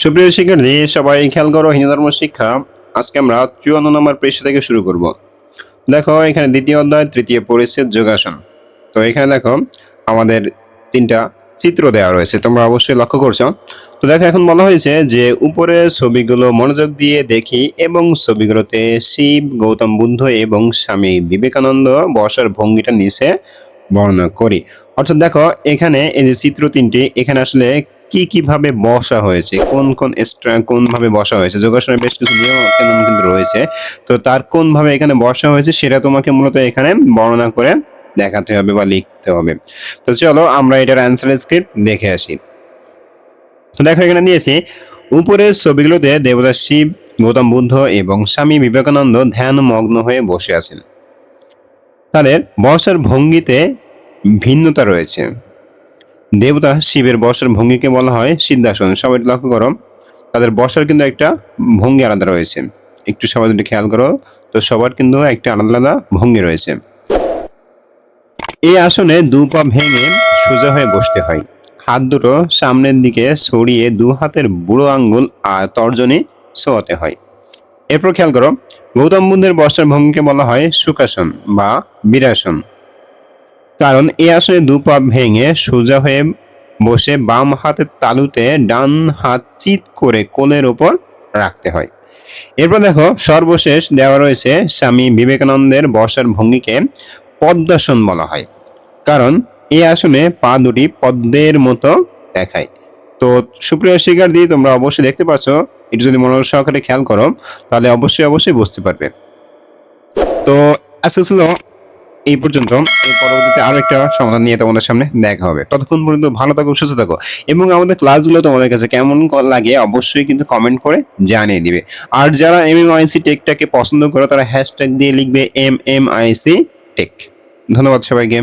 সুপ্রিয় শিক্ষার্থী, সবাই খেয়াল করো, হিন্দু ধর্ম শিক্ষা। আজকে আমরা চুয়ান্ন নম্বর পৃষ্ঠা থেকে শুরু করব। দেখো, এখানে দ্বিতীয় অধ্যায়, তৃতীয় পরিচ্ছেদ, যোগাসন। তো এখানে দেখো, আমাদের তিনটা চিত্র দেওয়া রয়েছে, তোমরা অবশ্যই লক্ষ্য করছ। তো দেখো, এখন বলা হয়েছে যে, উপরে ছবিগুলো মনোযোগ দিয়ে দেখি এবং ছবিগুলোতে শিব, গৌতম বুদ্ধ এবং স্বামী বিবেকানন্দ বসার ভঙ্গিটা নিচে বর্ণনা করি। অর্থাৎ দেখো, এখানে এই যে চিত্র তিনটি, এখানে আসলে কি কীভাবে বসা হয়েছে? কোন কোন স্ট্রা- কোন ভাবে বসা হয়েছে? যোগাসনের বেশ কিছু নিয়ম কিন্তু রয়েছে। তো তার কোন ভাবে এখানে বসা হয়েছে সেটা তোমাকে মূলত এখানে বর্ণনা করে দেখাতে হবে বা লিখতে হবে। তো চলো আমরা এটার অ্যান্সার স্ক্রিপ্ট দেখে আসি। তো দেখো এখানে দিয়েছি উপরের ছবিগুলোতে দেবতা শিব, গৌতম বুদ্ধ এবং স্বামী বিবেকানন্দ ধ্যান মগ্ন হয়ে বসে আছেন। তাদের বসার ভঙ্গিতে ভিন্নতা রয়েছে। দেবতা শিবের বসার ভঙ্গিকে বলা হয় সিদ্ধাসন। সবাই লক্ষ্য করো। তাদের বসার কিন্তু একটা ভঙ্গি আলাদা রয়েছে। একটু সবাই যদি খেয়াল করো, তো সবার কিন্তু একটা আলাদা আলাদা ভঙ্গি রয়েছে। এই আসনে দু পা ভেঙে সোজা হয়ে বসতে হয়। হাত দুটো সামনের দিকে ছড়িয়ে দু হাতের বুড়ো আঙ্গুল আর তর্জনী ছোঁয়াতে হয়। এরপর খেয়াল করো, গৌতম বুদ্ধের বসার ভঙ্গিকে বলা হয় সুখাসন বা বীরাসন। কারণ এই আসনে দু পা ভেঙে সোজা হয়ে বসে বাম হাতের তালুতে ডান হাত চিত করে কোলের ওপর রাখতে হয়। এরপর দেখো, সর্বশেষ দেওয়া রয়েছে স্বামী বিবেকানন্দের বসার ভঙ্গিকে পদ্মাসন বলা হয়। কারণ এই আসনে পা দুটি পদ্মের মতো দেখায়। তো সুপ্রিয় শিকার দিয়ে তোমরা অবশ্যই দেখতে পাচ্ছ, এটি যদি মনোযোগ সহকারে খেয়াল করো, তাহলে অবশ্যই অবশ্যই বুঝতে পারবে। তো ছিল এই পর্যন্ত এই পরবর্তীতে আরও একটা সমাধান নিয়ে তোমাদের সামনে দেখা হবে। ততক্ষণ পর্যন্ত ভালো থাকো, সুস্থ থাকো এবং আমাদের ক্লাসগুলো তোমাদের কাছে কেমন লাগে অবশ্যই কিন্তু কমেন্ট করে জানিয়ে দিবে। আর যারা এম এম আইসি টেকটাকে পছন্দ করে, তারা হ্যাশট্যাগ দিয়ে লিখবে এম এম আইসি টেক ধন্যবাদ সবাইকে।